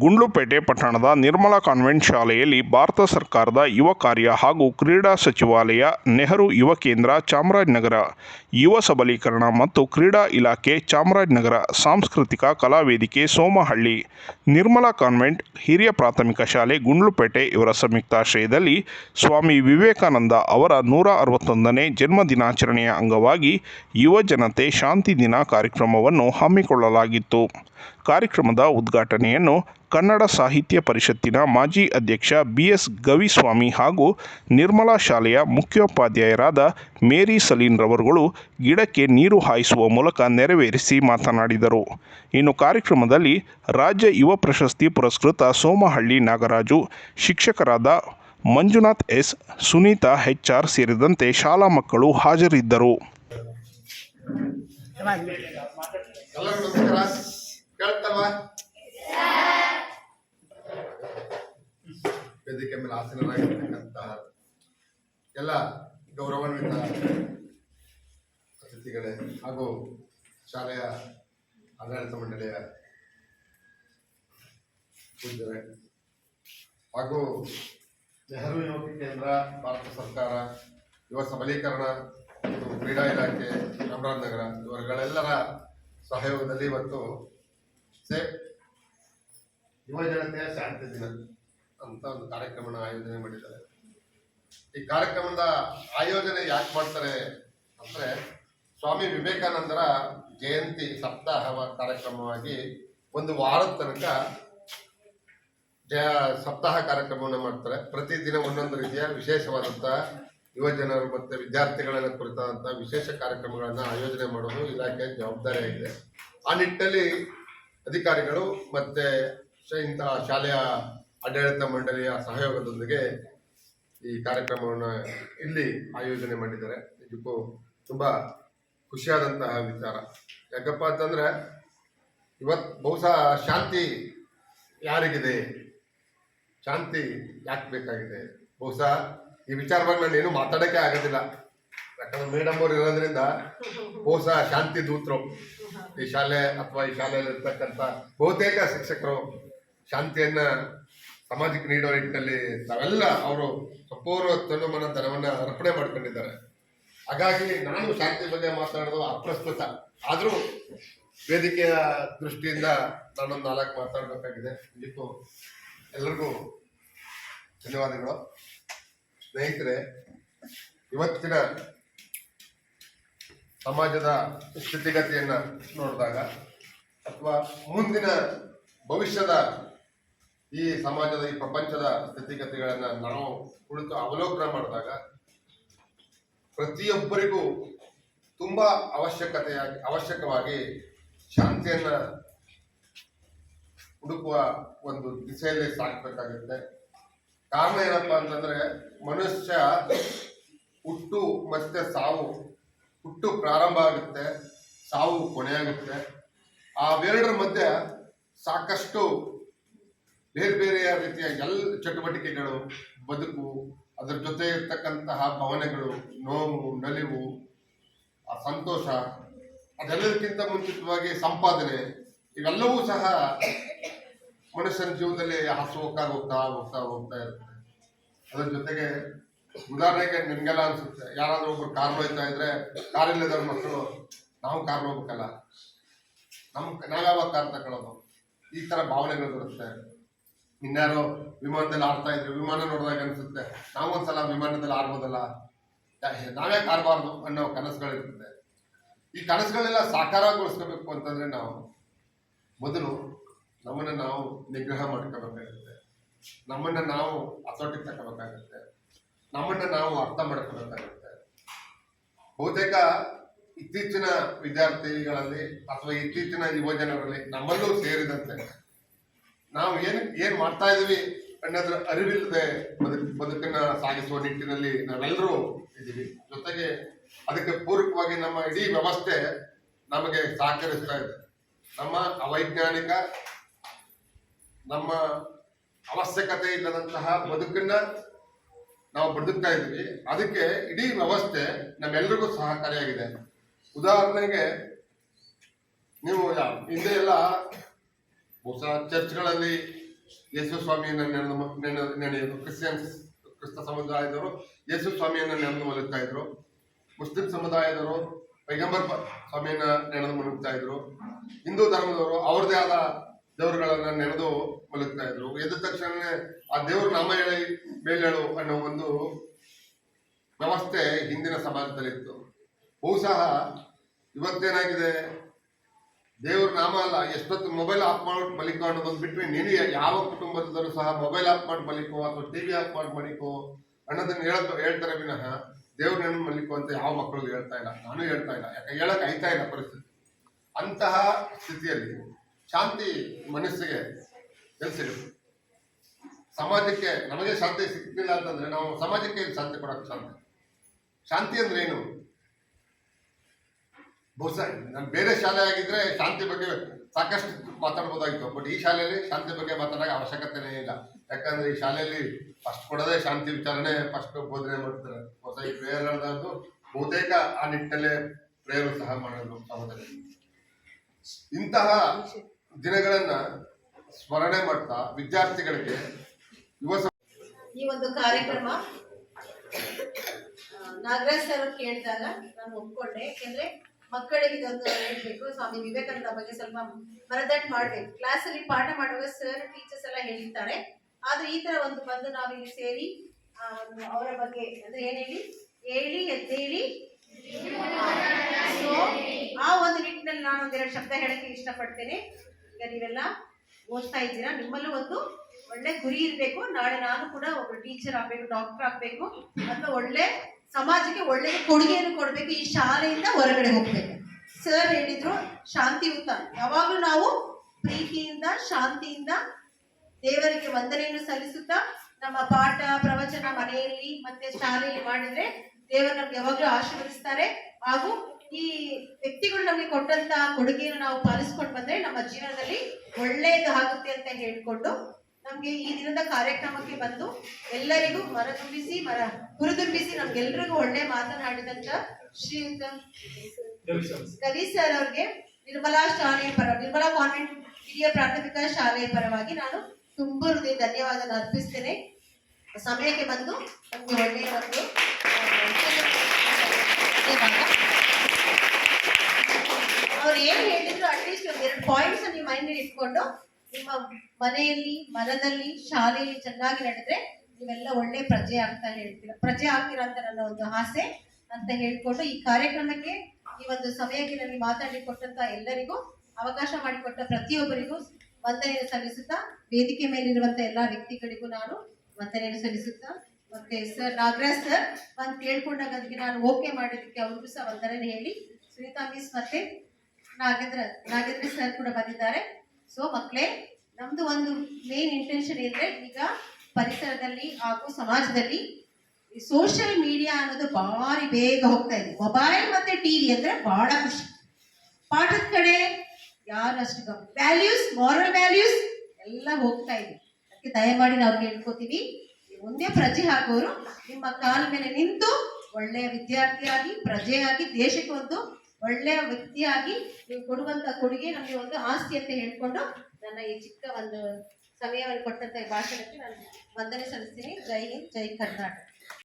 ಗುಂಡ್ಲುಪೇಟೆ ಪಟ್ಟಣದ ನಿರ್ಮಲಾ ಕಾನ್ವೆಂಟ್ ಶಾಲೆಯಲ್ಲಿ ಭಾರತ ಸರ್ಕಾರದ ಯುವ ಕಾರ್ಯ ಹಾಗೂ ಕ್ರೀಡಾ ಸಚಿವಾಲಯ, ನೆಹರು ಯುವ ಕೇಂದ್ರ, ಚಾಮರಾಜನಗರ ಯುವ ಸಬಲೀಕರಣ ಮತ್ತು ಕ್ರೀಡಾ ಇಲಾಖೆ, ಚಾಮರಾಜನಗರ ಸಾಂಸ್ಕೃತಿಕ ಕಲಾವೇದಿಕೆ ಸೋಮಹಳ್ಳಿ, ನಿರ್ಮಲಾ ಕಾನ್ವೆಂಟ್ ಹಿರಿಯ ಪ್ರಾಥಮಿಕ ಶಾಲೆ, ಗುಂಡ್ಲುಪೇಟೆ ಇವರ ಸಂಯುಕ್ತಾಶ್ರಯದಲ್ಲಿ ಸ್ವಾಮಿ ವಿವೇಕಾನಂದ ಅವರ ನೂರ ಅರವತ್ತೊಂದನೇ ಜನ್ಮ ದಿನಾಚರಣೆಯ ಅಂಗವಾಗಿ ಯುವ ಜನತೆ ಶಾಂತಿ ದಿನ ಕಾರ್ಯಕ್ರಮವನ್ನು ಹಮ್ಮಿಕೊಳ್ಳಲಾಗಿತ್ತು. ಕಾರ್ಯಕ್ರಮದ ಉದ್ಘಾಟನೆಯನ್ನು ಕನ್ನಡ ಸಾಹಿತ್ಯ ಪರಿಷತ್ತಿನ ಮಾಜಿ ಅಧ್ಯಕ್ಷ ಬಿ ಎಸ್ ಗವಿಸ್ವಾಮಿ ಹಾಗೂ ನಿರ್ಮಲಾ ಶಾಲೆಯ ಮುಖ್ಯೋಪಾಧ್ಯಾಯರಾದ ಮೇರಿ ಸಲೀನ್ ರವರುಗಳು ಗಿಡಕ್ಕೆ ನೀರು ಹಾಯಿಸುವ ಮೂಲಕ ನೆರವೇರಿಸಿ ಮಾತನಾಡಿದರು. ಇನ್ನು ಕಾರ್ಯಕ್ರಮದಲ್ಲಿ ರಾಜ್ಯ ಯುವ ಪ್ರಶಸ್ತಿ ಪುರಸ್ಕೃತ ಸೋಮಹಳ್ಳಿ ನಾಗರಾಜು, ಶಿಕ್ಷಕರಾದ Manjunath S, Sunitha H R ಸೇರಿದಂತೆ ಶಾಲಾ ಮಕ್ಕಳು ಹಾಜರಿದ್ದರು. ಎಲ್ಲರೂ ನಮಸ್ಕಾರ ವೇದಿಕೆ ಮೇಲೆ ಆಸೀನರಾಗಿರ್ತಕ್ಕಂತಹ ಎಲ್ಲ ಗೌರವಾನ್ವಿತ ಅತಿಥಿಗಳೇ ಹಾಗೂ ಶಾಲೆಯ ಆಡಳಿತ ಮಂಡಳಿಯ ಹಾಗೂ ನೆಹರು ಯುವ ಕೇಂದ್ರ, ಭಾರತ ಸರ್ಕಾರ, ಯುವ ಸಬಲೀಕರಣ ಕ್ರೀಡಾ ಇಲಾಖೆ ಚಾಮರಾಜನಗರ ಇವರುಗಳೆಲ್ಲರ ಸಹಯೋಗದಲ್ಲಿ ಇವತ್ತು ಸೇ ಯುವ ಜನತೆಯ ಶಾಂತಿ ದಿನ. ಅಂತ ಒಂದು ಕಾರ್ಯಕ್ರಮನ ಆಯೋಜನೆ ಮಾಡಿದ್ದಾರೆ. ಈ ಕಾರ್ಯಕ್ರಮದ ಆಯೋಜನೆ ಯಾಕೆ ಮಾಡ್ತಾರೆ ಅಂದ್ರೆ ಸ್ವಾಮಿ ವಿವೇಕಾನಂದರ ಜಯಂತಿ ಸಪ್ತಾಹ ಕಾರ್ಯಕ್ರಮವಾಗಿ ಒಂದು ವಾರದ ತನಕ ಜಯ ಸಪ್ತಾಹ ಕಾರ್ಯಕ್ರಮವನ್ನು ಮಾಡ್ತಾರೆ. ಪ್ರತಿದಿನ ಒಂದೊಂದು ರೀತಿಯ ವಿಶೇಷವಾದಂತಹ ಯುವಜನರು ಮತ್ತು ವಿದ್ಯಾರ್ಥಿಗಳನ್ನು ಕುರಿತಾದಂತಹ ವಿಶೇಷ ಕಾರ್ಯಕ್ರಮಗಳನ್ನ ಆಯೋಜನೆ ಮಾಡೋದು ಇಲಾಖೆಯ ಜವಾಬ್ದಾರಿಯಾಗಿದೆ ಆ ನಿಟ್ಟಿನಲ್ಲಿ ಅಧಿಕಾರಿಗಳು ಮತ್ತೆ ಇಂತಹ ಶಾಲೆಯ ಆಡಳಿತ ಮಂಡಳಿಯ ಸಹಯೋಗದೊಂದಿಗೆ ಈ ಕಾರ್ಯಕ್ರಮವನ್ನು ಇಲ್ಲಿ ಆಯೋಜನೆ ಮಾಡಿದ್ದಾರೆ. ಇದಕ್ಕೂ ತುಂಬಾ ಖುಷಿಯಾದಂತಹ ವಿಚಾರ. ಯಾಕಪ್ಪ ಅಂತಂದ್ರೆ ಇವತ್ತು ಬಹುಶಃ ಶಾಂತಿ ಯಾರಿಗಿದೆ? ಶಾಂತಿ ಯಾಕೆ ಬೇಕಾಗಿದೆ? ಬಹುಶಃ ಈ ವಿಚಾರವಾಗಿ ನಾನು ಏನು ಮಾತಾಡಕ್ಕೆ ಆಗೋದಿಲ್ಲ. ಯಾಕಂದ್ರೆ ಮೇಡಮ್ ಅವ್ರು ಇರೋದ್ರಿಂದ ಬಹುಶಃ ಶಾಂತಿ ದೂತರು. ಈ ಶಾಲೆ ಅಥವಾ ಈ ಶಾಲೆಯಲ್ಲಿ ಇರ್ತಕ್ಕಂಥ ಬಹುತೇಕ ಶಿಕ್ಷಕರು ಶಾಂತಿಯನ್ನ ಸಮಾಜಕ್ಕೆ ನೀಡುವ ನಿಟ್ಟಿನಲ್ಲಿ ತಾವೆಲ್ಲ ಅವರು ಸಂಪೂರ್ಣ ತನುಮನ ಧನವನ್ನು ಅರ್ಪಣೆ ಮಾಡ್ಕೊಂಡಿದ್ದಾರೆ. ಹಾಗಾಗಿ ನಾನು ಶಾಂತಿ ಬಗ್ಗೆ ಮಾತಾಡೋದು ಅಪ್ರಸ್ತುತ. ಆದರೂ ವೇದಿಕೆಯ ದೃಷ್ಟಿಯಿಂದ ನಾನೊಂದು ನಾಲ್ಕು ಮಾತಾಡಬೇಕಾಗಿದೆ. ಇದಕ್ಕೂ ಎಲ್ಲರಿಗೂ ಧನ್ಯವಾದಗಳು. ಸ್ನೇಹಿತರೆ, ಇವತ್ತಿನ ಸಮಾಜದ ಸ್ಥಿತಿಗತಿಯನ್ನು ನೋಡಿದಾಗ ಅಥವಾ ಮುಂದಿನ ಭವಿಷ್ಯದ ಈ ಸಮಾಜದ, ಈ ಪ್ರಪಂಚದ ಸ್ಥಿತಿಗತಿಗಳನ್ನ ನಾವು ಕುಳಿತು ಅವಲೋಕನ ಮಾಡಿದಾಗ ಪ್ರತಿಯೊಬ್ಬರಿಗೂ ತುಂಬಾ ಅವಶ್ಯಕತೆಯಾಗಿ, ಅವಶ್ಯಕವಾಗಿ ಶಾಂತಿಯನ್ನ ಹುಡುಕುವ ಒಂದು ದಿಸೆಯಲ್ಲಿ ಸಾಗಬೇಕಾಗುತ್ತೆ ಕಾರಣ ಏನಪ್ಪ ಅಂತಂದ್ರೆ, ಮನುಷ್ಯ ಹುಟ್ಟು ಮತ್ತೆ ಸಾವು, ಹುಟ್ಟು ಪ್ರಾರಂಭ ಆಗುತ್ತೆ, ಸಾವು ಕೊನೆಯಾಗುತ್ತೆ. ಆ ಎರಡರ ಮಧ್ಯೆ ಸಾಕಷ್ಟು ಬೇರೆ ಬೇರೆ ರೀತಿಯ ಎಲ್ಲ ಚಟುವಟಿಕೆಗಳು, ಬದುಕು, ಅದರ ಜೊತೆ ಇರ್ತಕ್ಕಂತಹ ಭಾವನೆಗಳು, ನೋವು, ನಲಿವು, ಆ ಸಂತೋಷ, ಅದೆಲ್ಲದಕ್ಕಿಂತ ಮುಂಚಿತವಾಗಿ ಸಂಪಾದನೆ, ಇವೆಲ್ಲವೂ ಸಹ ಮನುಷ್ಯನ ಜೀವನದಲ್ಲಿ ಹಾಸುವಕ್ಕಾಗಿ ಹೋಗ್ತಾ ಹೋಗ್ತಾ ಹೋಗ್ತಾ ಇರುತ್ತೆ. ಅದರ ಜೊತೆಗೆ ಉದಾಹರಣೆಗೆ ನಿಮ್ಗೆಲ್ಲ ಅನ್ಸುತ್ತೆ, ಯಾರಾದ್ರೂ ಒಬ್ರು ಕಾರ್ ಹೋಯ್ತಾ ಇದ್ರೆ ಕಾರ್ ಇಲ್ಲದ ಮಕ್ಕಳು, ನಾವು ಕಾರ್ ಹೋಗ್ಬೇಕಲ್ಲ. ನಮ್, ನಾವ್ಯಾವಾಗ ಕಾರ್ ತಗೊಳ್ಳೋದು ಈ ತರ ಭಾವನೆಗಳು ಬರುತ್ತೆ. ಇನ್ಯಾರೋ ವಿಮಾನದಲ್ಲಿ ಆಡ್ತಾ ಇದ್ರು, ವಿಮಾನ ನೋಡಿದಾಗ ಅನ್ಸುತ್ತೆ, ನಾವೊಂದ್ಸಲ ವಿಮಾನದಲ್ಲಿ ಆಡ್ಬೋದಲ್ಲ? ನಾವ್ಯಾಕೆ ಆಡಬಾರ್ದು ಅನ್ನೋ ಕನಸುಗಳಿರ್ತದೆ ಈ ಕನಸುಗಳೆಲ್ಲ ಸಾಕಾರಗೊಳಿಸ್ಕೋಬೇಕು ಅಂತಂದ್ರೆ ನಾವು ಮೊದಲು ನಮ್ಮನ್ನ ನಾವು ನಿಗ್ರಹ ಮಾಡ್ಕೋಬೇಕಾಗುತ್ತೆ. ನಮ್ಮನ್ನ ನಾವು ಹತೋಟಿಗೆ ತಗೋಬೇಕಾಗುತ್ತೆ ನಮ್ಮನ್ನ ನಾವು ಅರ್ಥ ಮಾಡ್ಕೋಬೇಕಾಗುತ್ತೆ. ಬಹುತೇಕ ಇತ್ತೀಚಿನ ವಿದ್ಯಾರ್ಥಿಗಳಲ್ಲಿ ಅಥವಾ ಇತ್ತೀಚಿನ ಯುವಜನರಲ್ಲಿ ನಮ್ಮಲ್ಲೂ ಸೇರಿದಂತೆ ನಾವು ಏನು ಏನು ಮಾಡ್ತಾ ಇದ್ದೀವಿ ಅನ್ನೋದ್ರ ಅರಿವಿಲ್ಲದೆ ಬದುಕ್, ಬದುಕನ್ನ ಸಾಗಿಸುವ ನಿಟ್ಟಿನಲ್ಲಿ ನಾವೆಲ್ಲರೂ ಇದ್ದೀವಿ. ಜೊತೆಗೆ ಅದಕ್ಕೆ ಪೂರಕವಾಗಿ ನಮ್ಮ ಇಡೀ ವ್ಯವಸ್ಥೆ ನಮಗೆ ಸಹಕರಿಸ್ತಾ ಇದೆ. ನಮ್ಮ ಅವೈಜ್ಞಾನಿಕ, ನಮ್ಮ ಅವಶ್ಯಕತೆ ಇಲ್ಲದಂತಹ ಬದುಕನ್ನ ನಾವು ಬದುಕ್ತಾ ಇದ್ವಿ ಅದಕ್ಕೆ ಇಡೀ ವ್ಯವಸ್ಥೆ ನಮ್ಮೆಲ್ರಿಗೂ ಸಹಕಾರಿಯಾಗಿದೆ. ಉದಾಹರಣೆಗೆ, ನೀವು ಹಿಂದೆ ಎಲ್ಲ ಹೊಸ ಚರ್ಚ್ಗಳಲ್ಲಿ ಯೇಸು ಸ್ವಾಮಿಯನ್ನ ನೆನೆಯೋದು ಕ್ರಿಶ್ಚಿಯನ್ಸ್ ಕ್ರಿಸ್ತ ಸಮುದಾಯದವರು ಯೇಸು ಸ್ವಾಮಿಯನ್ನ ನೆನೆದು ಮಲಗ್ತಾ ಇದ್ರು. ಮುಸ್ಲಿಂ ಸಮುದಾಯದವರು ಪೈಗಂಬರ್ ಸ್ವಾಮಿಯನ್ನ ನೆನೆದು ಮಲಗ್ತಾ ಇದ್ರು. ಹಿಂದೂ ಧರ್ಮದವರು ಅವ್ರದೇ ಆದ ದೇವರುಗಳನ್ನ ನೆನೆದು ಮಲಗ್ತಾ ಇದ್ರು. ಎದ್ದ ತಕ್ಷಣನೇ ಆ ದೇವರು ನಾಮ ಹೇಳಿ ಮೇಲೇಳು ಅನ್ನೋ ಒಂದು ವ್ಯವಸ್ಥೆ ಹಿಂದಿನ ಸಮಾಜದಲ್ಲಿತ್ತು. ಬಹುಶಃ ಇವತ್ತೇನಾಗಿದೆ? ದೇವ್ರ ನಾಮ ಅಲ್ಲ, ಎಷ್ಟೊತ್ತು ಮೊಬೈಲ್ ಆಫ್ ಮಾಡ್ಬಿಟ್ಟು ಮಲಿಕೊಂಡು ಬಂದ್ಬಿಟ್ರೆ ಬಿಟ್ರೆ ನೀನು ಯಾವ ಕುಟುಂಬದಲ್ಲೂ ಸಹ ಮೊಬೈಲ್ ಆಫ್ ಮಾಡಿ ಮಲಿಕೋ ಅಥವಾ ಟಿವಿ ಆಫ್ ಮಾಡಿ ಮಲಿಕೋ ಅನ್ನೋದನ್ನ ಹೇಳ ಹೇಳ್ತಾರೆ ವಿನಃ ದೇವ್ರ ನೆನಪು ಮಲಿಕೋ ಅಂತ ಯಾವ ಮಕ್ಕಳು ಹೇಳ್ತಾ ಇಲ್ಲ, ನಾನು ಹೇಳ್ತಾ ಇಲ್ಲ. ಯಾಕೆ ಹೇಳಕ್ ಆಯ್ತಾ ಇಲ್ಲ ಪರಿಸ್ಥಿತಿ. ಅಂತಹ ಸ್ಥಿತಿಯಲ್ಲಿ ಶಾಂತಿ ಮನಸ್ಸಿಗೆ ಎಲ್ಲಿ ಸಮಾಜಕ್ಕೆ ನಮಗೆ ಶಾಂತಿ ಸಿಕ್ಕಿಲ್ಲ ಅಂತಂದ್ರೆ ನಾವು ಸಮಾಜಕ್ಕೆ ಶಾಂತಿ ಕೊಡೋಕೆ ಶಾಂತಿ ಶಾಂತಿ ಅಂದ್ರೆ ಏನು? ಬಹುಶಃ ನಾನು ಬೇರೆ ಶಾಲೆ ಆಗಿದ್ರೆ ಶಾಂತಿ ಬಗ್ಗೆ ಸಾಕಷ್ಟು ಮಾತಾಡ್ಬೋದಾಗಿತ್ತು. ಬಟ್ ಈ ಶಾಲೆಯಲ್ಲಿ ಶಾಂತಿ ಬಗ್ಗೆ ಮಾತಾಡೋ ಅವಶ್ಯಕತೆನೇ ಇಲ್ಲ. ಯಾಕಂದ್ರೆ ಈ ಶಾಲೆಯಲ್ಲಿ ಫಸ್ಟ್ ಕೊಡೋದೇ ಶಾಂತಿ ವಿಚಾರಣೆ ಫಸ್ಟ್ ಬೋಧನೆ ಮಾಡ್ತಾರೆ. ಹೊಸ ಈ ಪ್ರೇಯರ್ ಅನ್ನೋದು ಬಹುತೇಕ ಆ ನಿಟ್ಟಿನಲ್ಲೇ ಪ್ರೇಯರ್ ಸಹ ಮಾಡೋದು ಸಮಾಜದಲ್ಲಿ ಇಂತಹ ದಿನಗಳನ್ನ ಸ್ಮರಣೆ ಮಾಡ್ತಾ ವಿದ್ಯಾರ್ಥಿಗಳಿಗೆ ಯುವ ಈ ಒಂದು ಕಾರ್ಯಕ್ರಮ ನಾಗರಾಜ್ ಸರ್ ಕೇಳಿದಾಗ ನಾನು ಒಪ್ಕೊಂಡೆ. ಯಾಕೆಂದ್ರೆ ಮಕ್ಕಳಿಗೆ ಇದೊಂದು ಹೇಳ್ಬೇಕು. ಸ್ವಾಮಿ ವಿವೇಕಾನಂದ ಬಗ್ಗೆ ಸ್ವಲ್ಪ ಮನದಟ್ಟು ಮಾಡ್ಬೇಕು. ಕ್ಲಾಸಲ್ಲಿ ಪಾಠ ಮಾಡುವಾಗ ಸರ್ ಟೀಚರ್ಸ್ ಎಲ್ಲ ಹೇಳಿರ್ತಾರೆ. ಆದ್ರೆ ಈ ತರ ಒಂದು ಬಂದು ನಾವು ಇಲ್ಲಿ ಸೇರಿ ಅವರ ಬಗ್ಗೆ ಅಂದ್ರೆ ಏನ್ ಹೇಳಿ? ಹೇಳಿ, ಎದ್ದೇಳಿ. ಆ ಒಂದು ನಿಟ್ಟಿನಲ್ಲಿ ನಾನು ಒಂದೆರಡು ಶಬ್ದ ಹೇಳಕ್ಕೆ ಇಷ್ಟಪಡ್ತೇನೆ. ಈಗ ನೀವೆಲ್ಲ ಓದ್ತಾ ಇದ್ದೀರಾ? ನಿಮ್ಮಲ್ಲೂ ಒಂದು ಒಳ್ಳೆ ಗುರಿ ಇರಬೇಕು. ನಾಳೆ ನಾನು ಕೂಡ ಒಬ್ಬ ಟೀಚರ್ ಆಗ್ಬೇಕು ಡಾಕ್ಟರ್ ಆಗ್ಬೇಕು. ಅಥವಾ ಒಳ್ಳೆ ಸಮಾಜಕ್ಕೆ ಒಳ್ಳೆ ಕೊಡುಗೆಯನ್ನು ಕೊಡಬೇಕು. ಈ ಶಾಲೆಯಿಂದ ಹೊರಗಡೆ ಹೋಗ್ಬೇಕು. ಸರ್ ಹೇಳಿದ್ರು ಶಾಂತಿಯುತ ಯಾವಾಗಲೂ ನಾವು ಪ್ರೀತಿಯಿಂದ, ಶಾಂತಿಯಿಂದ ದೇವರಿಗೆ ವಂದನೆಯನ್ನು ಸಲ್ಲಿಸುತ್ತಾ ನಮ್ಮ ಪಾಠ, ಪ್ರವಚನ ಮನೆಯಲ್ಲಿ ಮತ್ತೆ ಶಾಲೆಯಲ್ಲಿ ಮಾಡಿದ್ರೆ ದೇವರು ನಮ್ಗೆ ಯಾವಾಗಲೂ ಆಶೀರ್ವದಿಸ್ತಾರೆ. ಹಾಗೂ ಈ ವ್ಯಕ್ತಿಗಳು ನಮಗೆ ಕೊಟ್ಟಂತ ಕೊಡುಗೆಯನ್ನು ನಾವು ಪಾಲಿಸ್ಕೊಂಡು ಬಂದ್ರೆ ನಮ್ಮ ಜೀವನದಲ್ಲಿ ಒಳ್ಳೆಯದು ಆಗುತ್ತೆ ಅಂತ ಹೇಳ್ಕೊಂಡು ನಮ್ಗೆ ಈ ದಿನದ ಕಾರ್ಯಕ್ರಮಕ್ಕೆ ಬಂದು ಎಲ್ಲರಿಗೂ ಮರ ತುಂಬಿಸಿ ಮರ ಹುರಿದುಂಬಿಸಿ ನಮ್ಗೆಲ್ರಿಗೂ ಒಳ್ಳೆ ಮಾತನಾಡಿದಂತ ಶ್ರೀಯುತ ರವಿ ಸರ್. ಅವ್ರಿಗೆ ನಿರ್ಮಲಾ ಶಾಲೆಯ ಪರ ನಿರ್ಮಲಾ ಕಾನ್ವೆಂಟ್ ಹಿರಿಯ ಪ್ರಾಥಮಿಕ ಶಾಲೆಯ ಪರವಾಗಿ ನಾನು ತುಂಬ ಹೃದಯ ಧನ್ಯವಾದ ಅರ್ಪಿಸ್ತೇನೆ. ಸಮಯಕ್ಕೆ ಬಂದು ನಮ್ಗೆ ಒಳ್ಳೆಯ ಒಂದು ಅವ್ರು ಏನ್ ಹೇಳಿದ್ರು ಅಟ್ಲೀಸ್ಟ್ ಒಂದ್ ಎರಡು ಪಾಯಿಂಟ್ಸ್ ನಿಮ್ಮ ಮೈಂಡ್ ಇಟ್ಕೊಂಡು ನಿಮ್ಮ ಮನೆಯಲ್ಲಿ, ಮನದಲ್ಲಿ, ಶಾಲೆಯಲ್ಲಿ ಚೆನ್ನಾಗಿ ನಡೆದ್ರೆ ನೀವೆಲ್ಲ ಒಳ್ಳೆ ಪ್ರಜೆ ಆಗ್ತಾ ಹೇಳ್ತೀರ. ಪ್ರಜೆ ಆಗ್ತೀರಾ ಅಂತ ನನ್ನ ಒಂದು ಆಸೆ ಅಂತ ಹೇಳ್ಕೊಂಡು ಈ ಕಾರ್ಯಕ್ರಮಕ್ಕೆ ಈ ಒಂದು ಸಮಯಕ್ಕೆ ನನಗೆ ಮಾತಾಡಿ ಕೊಟ್ಟಂತ ಎಲ್ಲರಿಗೂ, ಅವಕಾಶ ಮಾಡಿಕೊಟ್ಟ ಪ್ರತಿಯೊಬ್ಬರಿಗೂ ವಂದನೆಯನ್ನು ಸಲ್ಲಿಸುತ್ತಾ, ವೇದಿಕೆ ಮೇಲಿರುವಂತ ಎಲ್ಲಾ ವ್ಯಕ್ತಿಗಳಿಗೂ ನಾನು ವಂದನೆಯನ್ನು ಸಲ್ಲಿಸುತ್ತಾ, ಮತ್ತೆ ಸರ್ ನಾಗರಾಜ್ ಸರ್ ಬಂದು ಕೇಳ್ಕೊಂಡಾಗ ಅದಕ್ಕೆ ನಾನು ಓಕೆ ಮಾಡಿದ್ದಕ್ಕೆ ಅವ್ರಿಗೂ ಸಹ ವಂದನೆ ಹೇಳಿ, ಸುನೀತಾ ಮಿಸ್ ಮತ್ತೆ ನಾಗೇಂದ್ರ ನಾಗೇಂದ್ರ ಸರ್ ಕೂಡ ಬಂದಿದ್ದಾರೆ. ಸೊ ಮಕ್ಕಳೇ, ನಮ್ದು ಒಂದು ಮೇನ್ ಇಂಟೆನ್ಷನ್ ಏನಂದ್ರೆ ಈಗ ಪರಿಸರದಲ್ಲಿ ಹಾಗೂ ಸಮಾಜದಲ್ಲಿ ಸೋಷಿಯಲ್ ಮೀಡಿಯಾ ಅನ್ನೋದು ಭಾರಿ ಬೇಗ ಹೋಗ್ತಾ ಇದೆ. ಮೊಬೈಲ್ ಮತ್ತೆ ಟಿವಿ ಅಂದ್ರೆ ಬಹಳ ಖುಷಿ. ಪಾಠದ ಕಡೆ ಯಾರು ಅಷ್ಟು ವ್ಯಾಲ್ಯೂಸ್ ಮಾರಲ್ ವ್ಯಾಲ್ಯೂಸ್ ಎಲ್ಲ ಹೋಗ್ತಾ ಇದೆ. ಅದಕ್ಕೆ ದಯಮಾಡಿ ನಾವು ಕೇಳ್ಕೊತೀವಿ ಒಂದೇ ಪ್ರಜೆ ಹಾಕೋರು ನಿಮ್ಮ ಕಾಲ ಮೇಲೆ ನಿಂತು ಒಳ್ಳೆಯ ವಿದ್ಯಾರ್ಥಿಯಾಗಿ, ಪ್ರಜೆಯಾಗಿ ದೇಶಕ್ಕೆ ಒಂದು ಒಳ್ಳೆಯ ವ್ಯಕ್ತಿಯಾಗಿ ನೀವು ಕೊಡುವಂತ ಕೊಡುಗೆ ನಮಗೆ ಒಂದು ಆಸ್ತಿ ಅಂತ ಹೇಳ್ಕೊಂಡು ನನ್ನ ಈ ಚಿಕ್ಕ ಒಂದು ಸಮಯವನ್ನು ಕೊಟ್ಟಂತ ಈ ಭಾಷಣಕ್ಕೆ ನಾನು ವಂದನೆ ಸಲ್ಲಿಸ್ತೀನಿ. ಜೈ ಹಿಂದ್, ಜೈ ಕರ್ನಾಟಕ.